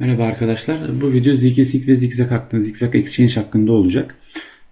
Merhaba arkadaşlar. Bu video Zkisync ve Zigzag hakkında, Zigzag Exchange hakkında olacak.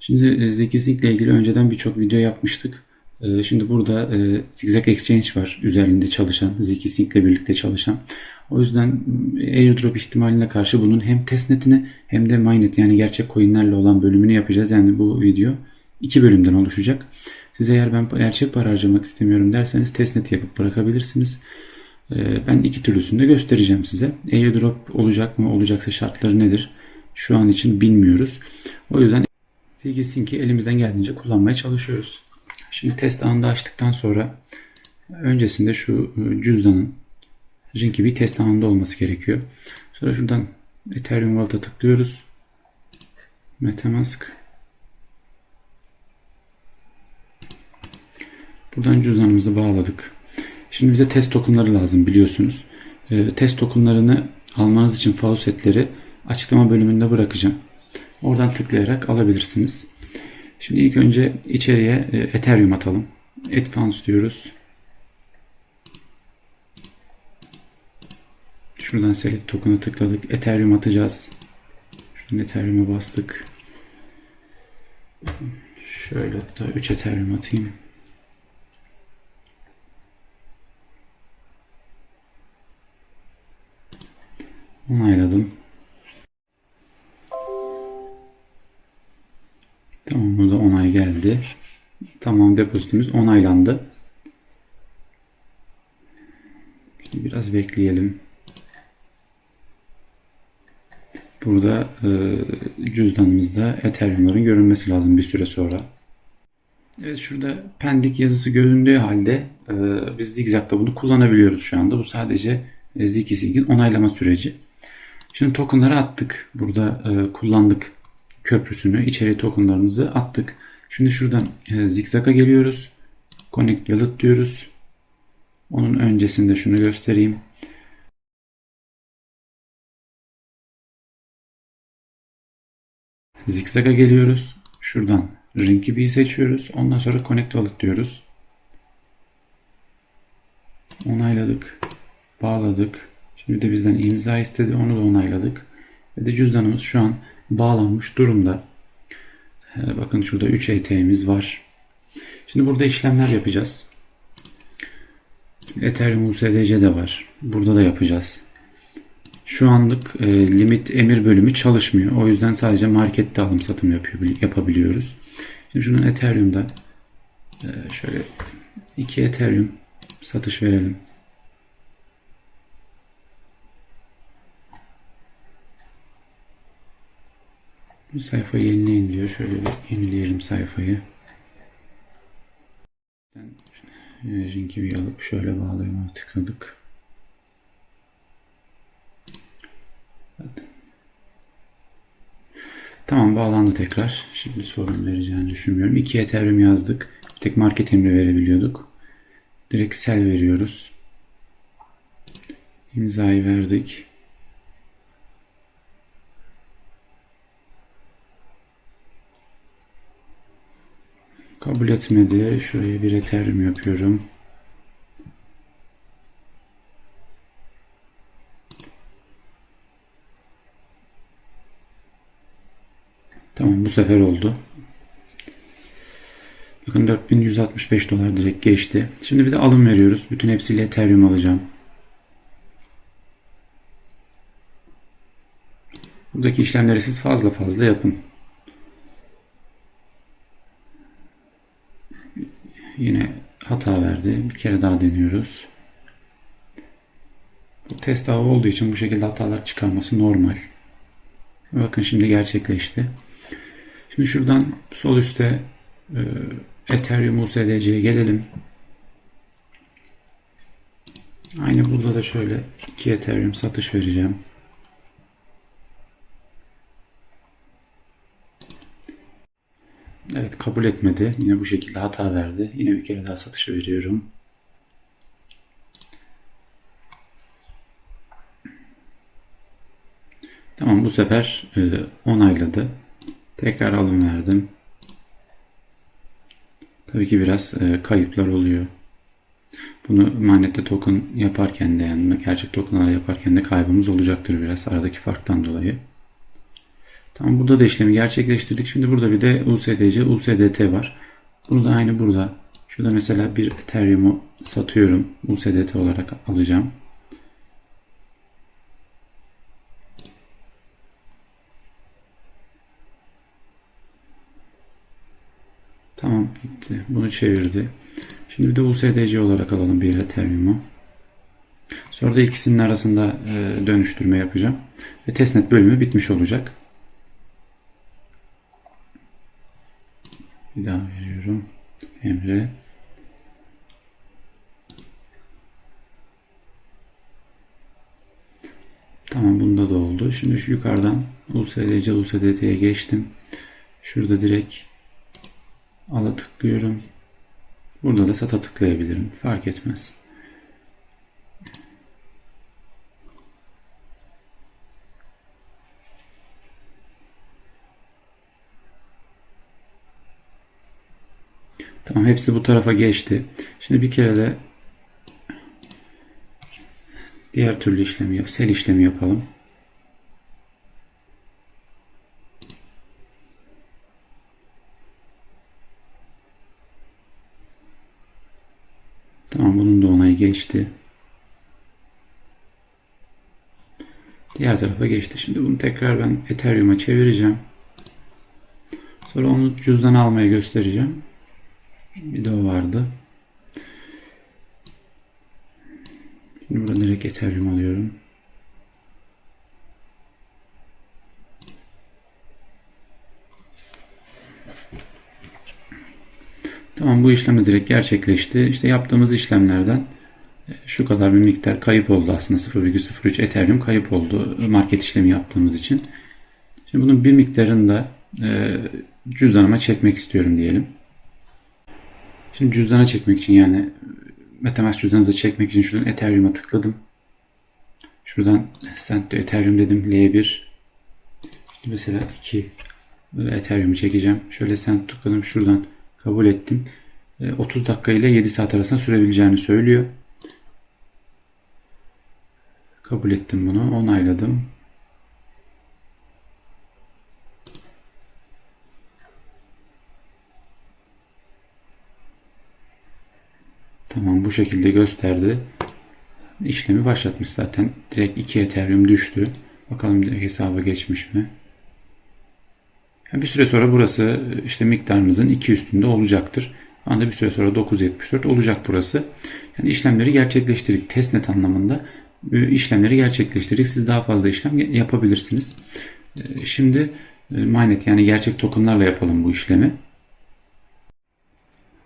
Şimdi e, Zkisync ile ilgili önceden birçok video yapmıştık. E, Şimdi burada e, Zigzag Exchange var üzerinde çalışan, Zkisync ile birlikte çalışan. O yüzden airdrop ihtimaline karşı bunun hem testnetini hem de mainnet yani gerçek coinlerle olan bölümünü yapacağız. Yani bu video iki bölümden oluşacak. Siz eğer ben gerçek para harcamak istemiyorum derseniz testnet yapıp bırakabilirsiniz. Ee, Ben iki türlüsünü de göstereceğim size. Airdrop olacak mı? Olacaksa şartları nedir? Şu an için bilmiyoruz. O yüzden Zksync'i elimizden geldiğince kullanmaya çalışıyoruz. Şimdi test anında açtıktan sonra öncesinde şu e, cüzdanın Rinki bir test anında olması gerekiyor. Sonra şuradan Ethereum Wallet'a tıklıyoruz. Metamask. Buradan cüzdanımızı bağladık. Şimdi bize test tokenları lazım biliyorsunuz. Ee, test tokenlarını almanız için faucetleri açıklama bölümünde bırakacağım. Oradan tıklayarak alabilirsiniz. Şimdi ilk önce içeriye e, Ethereum atalım. Advance diyoruz. Şuradan select token'a tıkladık. Ethereum atacağız. Şuradan Ethereum'a bastık. Şöyle hatta 3 Ethereum atayım. Onayladım. Tamam burada onay geldi. Tamam depozitumuz onaylandı. Şimdi biraz bekleyelim. Burada e, cüzdanımızda Ethereum'ların görünmesi lazım bir süre sonra. Evet şurada pendik yazısı göründüğü halde e, biz Zigzag'da bunu kullanabiliyoruz şu anda. Bu sadece e, Zksync'in onaylama süreci. Şimdi tokenları attık. Burada e, kullandık köprüsünü. İçeri tokenlarımızı attık. Şimdi şuradan e, Zigzag'a geliyoruz. Connect Wallet diyoruz. Onun öncesinde şunu göstereyim. Zigzag'a geliyoruz. Şuradan Rinkibi'yi seçiyoruz. Ondan sonra Connect Wallet diyoruz. Onayladık. Bağladık. Şimdi de bizden imza istedi. Onu da onayladık. Ve de cüzdanımız şu an bağlanmış durumda. Ee, Bakın şurada 3 ET'miz var. Şimdi burada işlemler yapacağız. Ethereum USDC de var. Burada da yapacağız. Şu anlık e, limit emir bölümü çalışmıyor. O yüzden sadece markette alım satım yapıyor, yapabiliyoruz. Şimdi şunun Ethereum'da e, şöyle 2 Ethereum satış verelim. Bu sayfayı yenileyin diyor. Şöyle bir yenileyelim sayfayı. Rinki bir alıp şöyle bağlayma tıkladık. Tamam bağlandı tekrar. Şimdi sorun vereceğini düşünmüyorum. 2 Ethereum yazdık. Bir tek market emri verebiliyorduk. Direkt sell veriyoruz. İmzayı verdik. Kabul etmedi. Şuraya bir Ethereum yapıyorum. Tamam bu sefer oldu. Bakın 4165 dolar direkt geçti. Şimdi bir de alım veriyoruz. Bütün hepsiyle Ethereum alacağım. Buradaki işlemleri siz fazla fazla yapın. Yine hata verdi. Bir kere daha deniyoruz. Bu test avı olduğu için bu şekilde hatalar çıkarması normal. Bakın şimdi gerçekleşti. Şimdi şuradan sol üstte e, Ethereum USDC'ye gelelim. Aynı burada da şöyle 2 Ethereum satış vereceğim. Evet kabul etmedi. Yine bu şekilde hata verdi. Yine bir kere daha satışı veriyorum. Tamam bu sefer e, onayladı. Tekrar alım verdim. Tabii ki biraz e, kayıplar oluyor. Bunu manette token yaparken de yani gerçek tokenlar yaparken de kaybımız olacaktır biraz aradaki farktan dolayı. Tamam burada da işlemi gerçekleştirdik. Şimdi burada bir de USDC, USDT var. Bunu da aynı burada. Şurada mesela bir Ethereum'u satıyorum. USDT olarak alacağım. Tamam gitti. Bunu çevirdi. Şimdi bir de USDC olarak alalım bir Ethereum'u. Sonra da ikisinin arasında e, dönüştürme yapacağım. Ve testnet bölümü bitmiş olacak. Bir daha veriyorum. Emre. Tamam bunda da oldu. Şimdi şu yukarıdan USDC, USDT'ye geçtim. Şurada direkt ala tıklıyorum. Burada da sata tıklayabilirim. Fark etmez. Hepsi bu tarafa geçti. Şimdi bir kere de diğer türlü işlemi yap, sel işlemi yapalım. Tamam bunun da onayı geçti. Diğer tarafa geçti. Şimdi bunu tekrar ben Ethereum'a çevireceğim. Sonra onu cüzdan almaya göstereceğim. Bir de o vardı. Şimdi burada direkt Ethereum alıyorum. Tamam bu işlem direkt gerçekleşti. İşte yaptığımız işlemlerden e, şu kadar bir miktar kayıp oldu aslında 0,03 Ethereum kayıp oldu market işlemi yaptığımız için. Şimdi bunun bir miktarını da e, cüzdanıma çekmek istiyorum diyelim. Şimdi cüzdana çekmek için yani Metamask cüzdanı da çekmek için şuradan Ethereum'a tıkladım. Şuradan Send to Ethereum dedim. L1 mesela 2 Ethereum'u çekeceğim. Şöyle Send tıkladım. Şuradan kabul ettim. 30 e, dakika ile 7 saat arasında sürebileceğini söylüyor. Kabul ettim bunu. Onayladım. Tamam bu şekilde gösterdi. İşlemi başlatmış zaten. Direkt 2 Ethereum düştü. Bakalım hesaba geçmiş mi? Bir süre sonra burası işte miktarınızın 2 üstünde olacaktır. Anda bir süre sonra 9.74 olacak burası. Yani işlemleri gerçekleştirdik. Testnet anlamında işlemleri gerçekleştirdik. Siz daha fazla işlem yapabilirsiniz. E, şimdi e, Mainnet yani gerçek tokenlarla yapalım bu işlemi.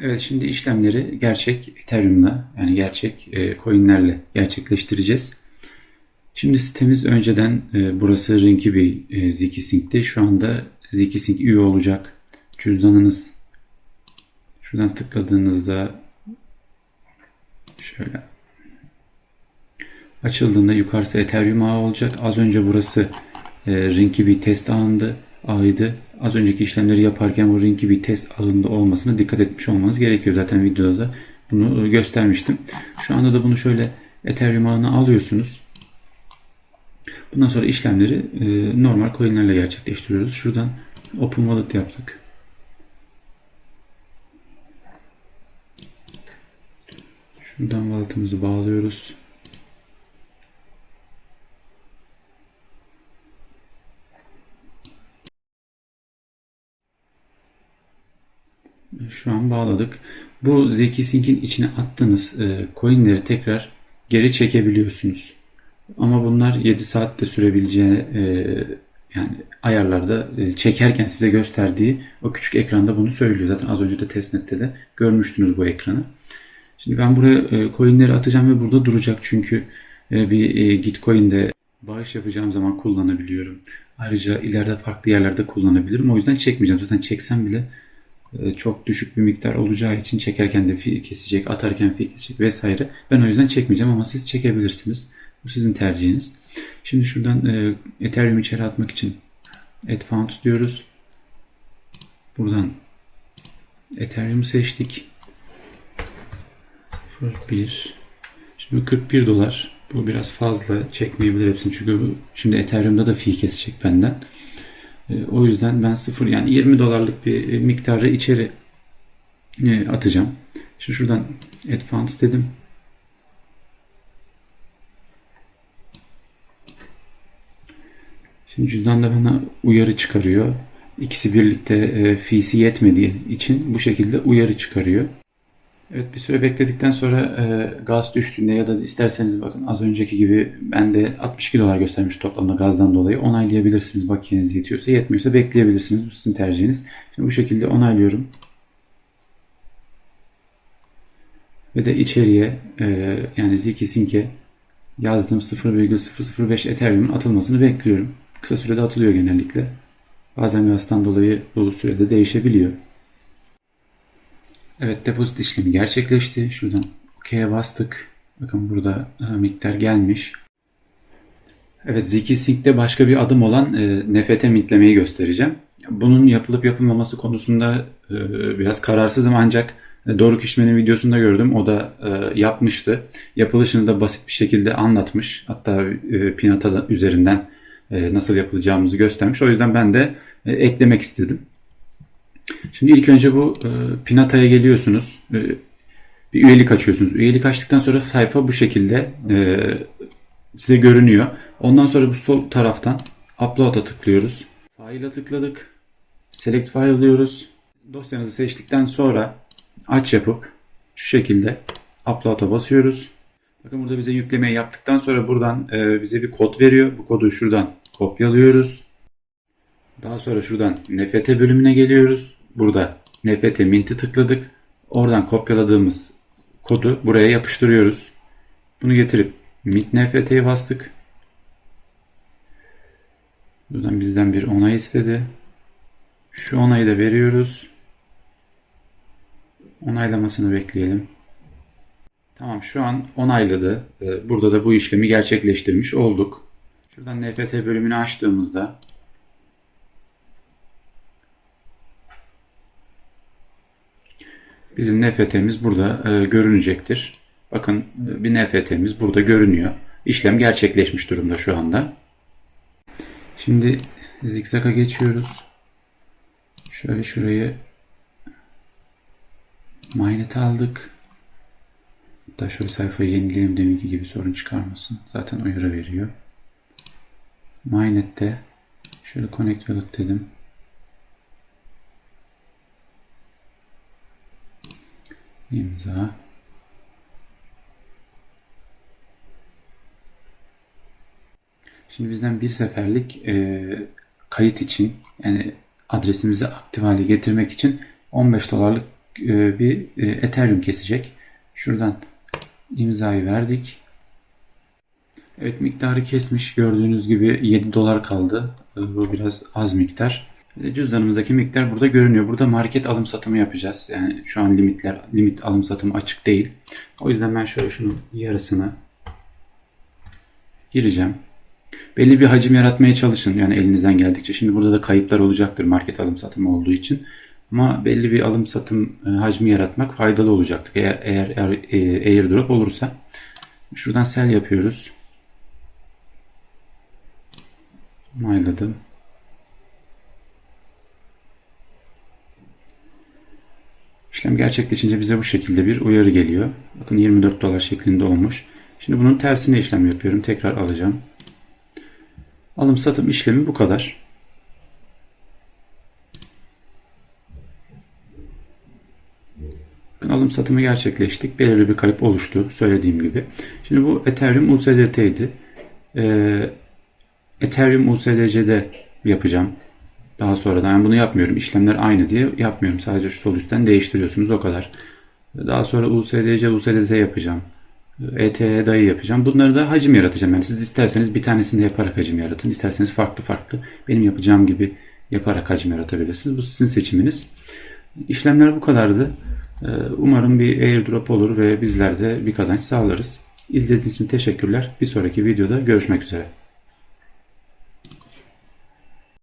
Evet şimdi işlemleri gerçek Ethereum'la yani gerçek e, coinlerle gerçekleştireceğiz. Şimdi sitemiz önceden e, burası Rinkiby e, Zksync'ti. Şu anda Zkisync üye olacak. Cüzdanınız şuradan tıkladığınızda şöyle açıldığında yukarısı Ethereum ağı olacak. Az önce burası e, Rinkiby test ağında ağıydı. Az önceki işlemleri yaparken bu ringi bir test ağında olmasına dikkat etmiş olmanız gerekiyor. Zaten videoda da bunu göstermiştim. Şu anda da bunu şöyle Ethereum ağına alıyorsunuz. Bundan sonra işlemleri e, normal coinlerle gerçekleştiriyoruz. Şuradan Open Wallet yaptık. Şuradan wallet'ımızı bağlıyoruz. Şu an bağladık. Bu Zeki Sync'in içine attığınız e, coinleri tekrar geri çekebiliyorsunuz. Ama bunlar 7 saatte sürebileceği e, yani ayarlarda e, çekerken size gösterdiği o küçük ekranda bunu söylüyor. Zaten az önce de testnet'te de görmüştünüz bu ekranı. Şimdi ben buraya e, coinleri atacağım ve burada duracak çünkü e, bir Gitcoin'de bağış yapacağım zaman kullanabiliyorum. Ayrıca ileride farklı yerlerde kullanabilirim. O yüzden çekmeyeceğim. Zaten çeksem bile çok düşük bir miktar olacağı için çekerken de fi kesecek, atarken fi kesecek vesaire. Ben o yüzden çekmeyeceğim ama siz çekebilirsiniz. Bu sizin tercihiniz. Şimdi şuradan e, Ethereum içeri atmak için add found diyoruz. Buradan Ethereum seçtik. 1 Şimdi 41 dolar. Bu biraz fazla çekmeyebilir hepsini çünkü şimdi Ethereum'da da fee kesecek benden. E, o yüzden ben sıfır yani 20 dolarlık bir e, miktarı içeri e, atacağım. Şimdi şuradan add dedim. Şimdi cüzdanda bana uyarı çıkarıyor. İkisi birlikte e, fee'si yetmediği için bu şekilde uyarı çıkarıyor. Evet bir süre bekledikten sonra e, gaz düştüğünde ya da isterseniz bakın az önceki gibi ben de 62 dolar göstermiş toplamda gazdan dolayı onaylayabilirsiniz bakiyeniz yetiyorsa yetmiyorsa bekleyebilirsiniz bu sizin tercihiniz. Şimdi bu şekilde onaylıyorum. Ve de içeriye e, yani zk yazdığım 0,005 Ethereum'un atılmasını bekliyorum. Kısa sürede atılıyor genellikle. Bazen gazdan dolayı bu sürede değişebiliyor. Evet depozit işlemi gerçekleşti. Şuradan OK'ye bastık. Bakın burada e, miktar gelmiş. Evet zk başka bir adım olan e, NFT mintlemeyi göstereceğim. Bunun yapılıp yapılmaması konusunda e, biraz kararsızım ancak e, Doruk İşmen'in videosunda gördüm. O da e, yapmıştı. Yapılışını da basit bir şekilde anlatmış. Hatta e, Pinata üzerinden e, nasıl yapılacağımızı göstermiş. O yüzden ben de e, eklemek istedim. Şimdi ilk önce bu e, Pinata'ya geliyorsunuz. E, bir üyelik açıyorsunuz. Üyelik açtıktan sonra sayfa bu şekilde e, size görünüyor. Ondan sonra bu sol taraftan Upload'a tıklıyoruz. File'a tıkladık. Select File diyoruz. Dosyanızı seçtikten sonra aç yapıp şu şekilde Upload'a basıyoruz. Bakın burada bize yüklemeyi yaptıktan sonra buradan e, bize bir kod veriyor. Bu kodu şuradan kopyalıyoruz. Daha sonra şuradan NFT bölümüne geliyoruz. Burada NFT Mint'i tıkladık. Oradan kopyaladığımız kodu buraya yapıştırıyoruz. Bunu getirip Mint NFT'ye bastık. Buradan bizden bir onay istedi. Şu onayı da veriyoruz. Onaylamasını bekleyelim. Tamam şu an onayladı. Ee, burada da bu işlemi gerçekleştirmiş olduk. Şuradan NFT bölümünü açtığımızda bizim NFT'miz burada e, görünecektir. Bakın e, bir NFT'miz burada görünüyor. İşlem gerçekleşmiş durumda şu anda. Şimdi zikzaka geçiyoruz. Şöyle şurayı mainnet aldık. Hatta şöyle sayfayı yenileyelim deminki gibi sorun çıkarmasın. Zaten uyarı veriyor. Mainnet'te şöyle connect wallet dedim. İmza Şimdi bizden bir seferlik e, kayıt için yani adresimizi aktif hale getirmek için 15 dolarlık e, bir e, Ethereum kesecek. Şuradan imzayı verdik. Evet miktarı kesmiş. Gördüğünüz gibi 7 dolar kaldı. E, bu biraz az miktar. Cüzdanımızdaki miktar burada görünüyor. Burada market alım satımı yapacağız. Yani şu an limitler limit alım satımı açık değil. O yüzden ben şöyle şunun yarısını gireceğim. Belli bir hacim yaratmaya çalışın. Yani elinizden geldikçe. Şimdi burada da kayıplar olacaktır market alım satımı olduğu için. Ama belli bir alım satım e, hacmi yaratmak faydalı olacaktır. Eğer eğer, eğer e, airdrop olursa. Şuradan sell yapıyoruz. Onayladım. İşlem gerçekleşince bize bu şekilde bir uyarı geliyor. Bakın 24 dolar şeklinde olmuş. Şimdi bunun tersine işlem yapıyorum. Tekrar alacağım. Alım satım işlemi bu kadar. Bakın alım satımı gerçekleştik. Belirli bir kayıp oluştu söylediğim gibi. Şimdi bu Ethereum USDT'ydi. Ee, Ethereum USDC'de yapacağım. Daha sonradan yani bunu yapmıyorum. İşlemler aynı diye yapmıyorum. Sadece şu sol üstten değiştiriyorsunuz o kadar. Daha sonra USDC, USDT yapacağım. ETE dayı yapacağım. Bunları da hacim yaratacağım. Yani siz isterseniz bir tanesini de yaparak hacim yaratın. İsterseniz farklı farklı benim yapacağım gibi yaparak hacim yaratabilirsiniz. Bu sizin seçiminiz. İşlemler bu kadardı. Ee, umarım bir airdrop olur ve bizler de bir kazanç sağlarız. İzlediğiniz için teşekkürler. Bir sonraki videoda görüşmek üzere.